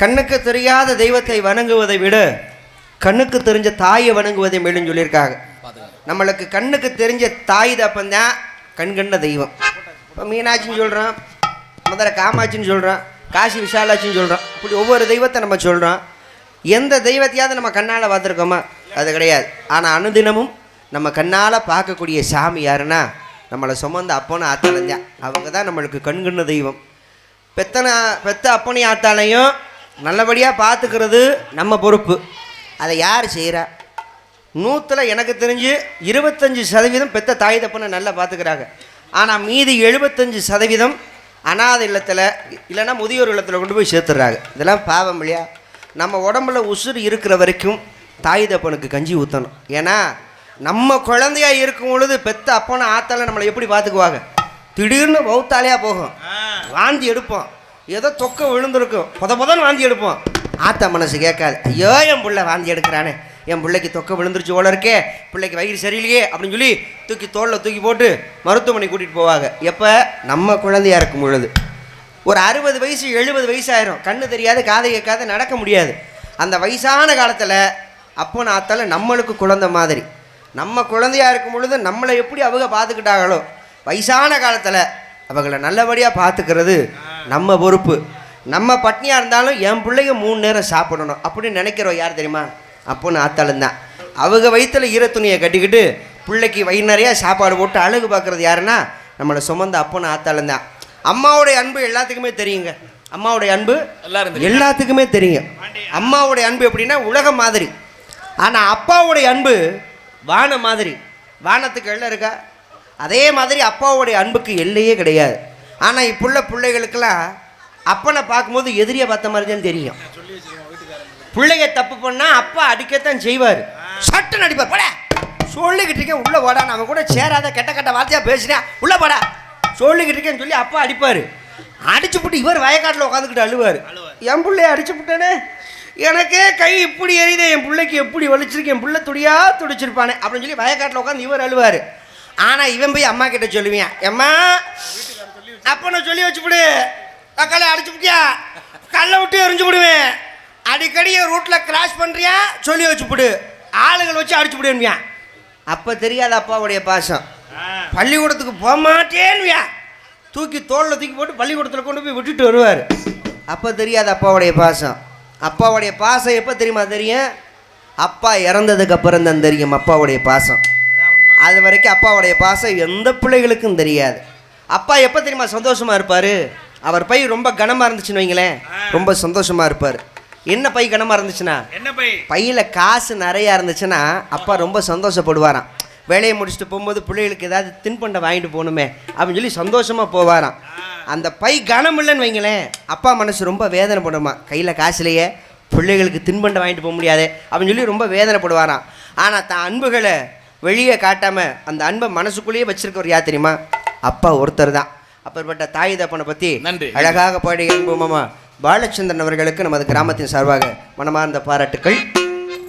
கண்ணுக்கு தெரியாத தெய்வத்தை வணங்குவதை விட கண்ணுக்கு தெரிஞ்ச தாயை வணங்குவதை மேலும் சொல்லியிருக்காங்க. நம்மளுக்கு கண்ணுக்கு தெரிஞ்ச தாய் தப்பந்தான் கண்கண்ட தெய்வம். இப்போ மீனாட்சின்னு சொல்கிறோம் மதுரை காமாட்சின்னு சொல்கிறோம் காசி விஷாலாட்சின்னு சொல்கிறோம் இப்படி ஒவ்வொரு தெய்வத்தை நம்ம சொல்கிறோம் எந்த தெய்வத்தையாவது நம்ம கண்ணால் பார்த்துருக்கோமா? அது கிடையாது. ஆனால் அனுதினமும் நம்ம கண்ணால் பார்க்கக்கூடிய சாமி யாருன்னா நம்மளை சுமந்த அப்பனை ஆத்தலந்தான் அவங்க தான் நம்மளுக்கு கண்கண்ண தெய்வம். பெத்தனை பெத்த அப்பனை ஆத்தாலையும் நல்லபடியாக பார்த்துக்கிறது நம்ம பொறுப்பு. அதை யார் செய்கிறா நூற்றில் எனக்கு தெரிஞ்சு இருபத்தஞ்சி சதவீதம் பெத்த தாய் தப்பனை நல்லா பார்த்துக்கிறாங்க ஆனால் மீதி எழுபத்தஞ்சு சதவீதம் அனாதை இல்லத்தில் இல்லைன்னா முதியோர் இல்லத்தில் கொண்டு போய் சேர்த்துடுறாங்க இதெல்லாம் பாவம் இல்லையா? நம்ம உடம்புல உசுறு இருக்கிற வரைக்கும் தாய் தப்பனுக்கு கஞ்சி ஊற்றணும் ஏன்னா நம்ம குழந்தையா இருக்கும் பொழுது பெத்த அப்பனை ஆத்தால நம்மளை எப்படி பார்த்துக்குவாங்க திடீர்னு பௌத்தாலையாக போகும். வாந்தி எடுப்போம். ஏதோ தொக்க விழுந்திருக்கும். புத புதன்னு வாந்தி எடுப்போம். ஆத்தா மனசு கேட்காது. ஐயோ என் பிள்ளை வாந்தி எடுக்கிறானே. என் பிள்ளைக்கு தொக்க விழுந்துருச்சு ஓல இருக்கே. பிள்ளைக்கு வயிறு சரியில்லையே அப்படின்னு சொல்லி தூக்கி தோளில் தூக்கி போட்டு மருத்துவமனை கூட்டிகிட்டு போவாங்க. எப்போ? நம்ம குழந்தையா இருக்கும் பொழுது. ஒரு அறுபது வயசு எழுபது வயசு ஆயிரும். கண்ணு தெரியாது காதை கேட்காது நடக்க முடியாது. அந்த வயசான காலத்தில் அப்போ நாத்தால நம்மளுக்கு குழந்தை மாதிரி. நம்ம குழந்தையா இருக்கும் பொழுது நம்மளை எப்படி அவங்க பார்த்துக்கிட்டாங்களோ வயசான காலத்தில் அவங்கள நல்லபடியாக பார்த்துக்கிறது நம்ம பொறுப்பு. நம்ம பட்னியாக இருந்தாலும் என் பிள்ளைங்க மூணு நேரம் சாப்பிடணும். அப்படின்னு நினைக்கிறோம் யார் தெரியுமா? அப்போன்னு ஆத்தாலும் தான். அவங்க வயிற்றுல ஈர துணியை கட்டிக்கிட்டு பிள்ளைக்கு வயிறு நிறையா சாப்பாடு போட்டு அழகு பார்க்குறது யாருன்னா? நம்மளை சுமந்த அப்போன்னு ஆத்தாலும் தான். அம்மாவுடைய அன்பு எல்லாத்துக்குமே தெரியுங்க. அம்மாவுடைய அன்பு எல்லாத்துக்குமே தெரியும். அம்மாவுடைய அன்பு எப்படின்னா உலகம் மாதிரி. ஆனால் அப்பாவுடைய அன்பு வானம் மாதிரி. வானத்துக்கு எல்லை இருக்கா? அதே மாதிரி அப்பாவுடைய அன்புக்கு எல்லையே கிடையாது. ஆனால் இப்புள்ள பிள்ளைகளுக்கெல்லாம் அப்பனை பார்க்கும்போது எதிரியை பார்த்த மாதிரி தான் தெரியும் பிள்ளைங்க தப்பு பண்ணால் அப்பா அடிக்கத்தான் செய்வார். சட்டுன்னு அடிப்பார். போட. சொல்லிக்கிட்டு இருக்கேன் உள்ளே போடா நம்ம கூட சேராத கெட்ட கெட்ட வார்த்தையாக பேசுனேன் உள்ளே போடா சொல்லிக்கிட்டு இருக்கேன்னு சொல்லி அப்பா அடிப்பார். அடிச்சு புட்டு இவர் வயக்காட்டில் உட்காந்துக்கிட்டு அழுவார். என் பிள்ளைய அடிச்சு புட்டேனே. எனக்கே கை இப்படி எரியுதே. என் பிள்ளைக்கு எப்படி வலிச்சிருக்கு? என் பிள்ளை துடியா துடிச்சிருப்பானே. அப்படின்னு சொல்லி வயக்காட்டில் உட்காந்து இவர் அழுவார். ஆனால் இவன் போய் அம்மா கிட்ட சொல்லுவேன் அம்மா அப்போ நான் சொல்லி வச்சுவிடு தக்காளி அடிச்சு விட்டியா? கல்லை விட்டு எரிஞ்சு விடுவேன். அடிக்கடி ரூட்டில் கிராஸ் பண்ணுறியா சொல்லி வச்சுப்புடு ஆளுங்களை வச்சு அடிச்சு விடுவேன் அப்போ தெரியாத அப்பாவுடைய பாசம். பள்ளிக்கூடத்துக்கு போக மாட்டேன்வியா தூக்கி தோளில் தூக்கி போட்டு பள்ளிக்கூடத்தில் கொண்டு போய் விட்டுட்டு வருவார். அப்போ தெரியாது அப்பாவுடைய பாசம். அப்பாவுடைய பாசம் எப்போ தெரியுமா தெரியும்? அப்பா இறந்ததுக்கு அப்புறம் தான் தெரியும் அப்பாவுடைய பாசம். அது வரைக்கும் அப்பாவுடைய பாசம் எந்த பிள்ளைகளுக்கும் தெரியாது. அப்பா எப்போ தெரியுமா சந்தோஷமாக இருப்பார்? அவர் பை ரொம்ப கனமாக இருந்துச்சுன்னு வைங்களேன். ரொம்ப சந்தோஷமாக இருப்பார். என்ன பை கனமாக இருந்துச்சுன்னா? என்ன பை? பையில் காசு நிறையா இருந்துச்சுன்னா அப்பா ரொம்ப சந்தோஷப்படுவாராம். வேலையை முடிச்சுட்டு போகும்போது பிள்ளைகளுக்கு ஏதாவது தின்பண்டம் வாங்கிட்டு போகணுமே அப்படின்னு சொல்லி சந்தோஷமாக போவாராம். அந்த பை கனம் இல்லைன்னு வைங்களேன். அப்பா மனசு ரொம்ப வேதனைப்படுமா? கையில் காசுலையே பிள்ளைகளுக்கு தின்பண்டம் வாங்கிட்டு போக முடியாதே அப்படின்னு சொல்லி ரொம்ப வேதனைப்படுவாராம். ஆனால் தான் அன்புகளை வெளியே காட்டாமல் அந்த அன்பை மனசுக்குள்ளேயே வச்சிருக்கவர் யார் தெரியுமா? அப்பா ஒருத்தர் தான். அப்பேற்பட்ட தாய் தப்பனை பற்றி நன்றி. அழகாக பாடி அன்புமாமா பாலச்சந்திரன் அவர்களுக்கு நமது கிராமத்தின் சார்பாக மனமார்ந்த பாராட்டுக்கள்.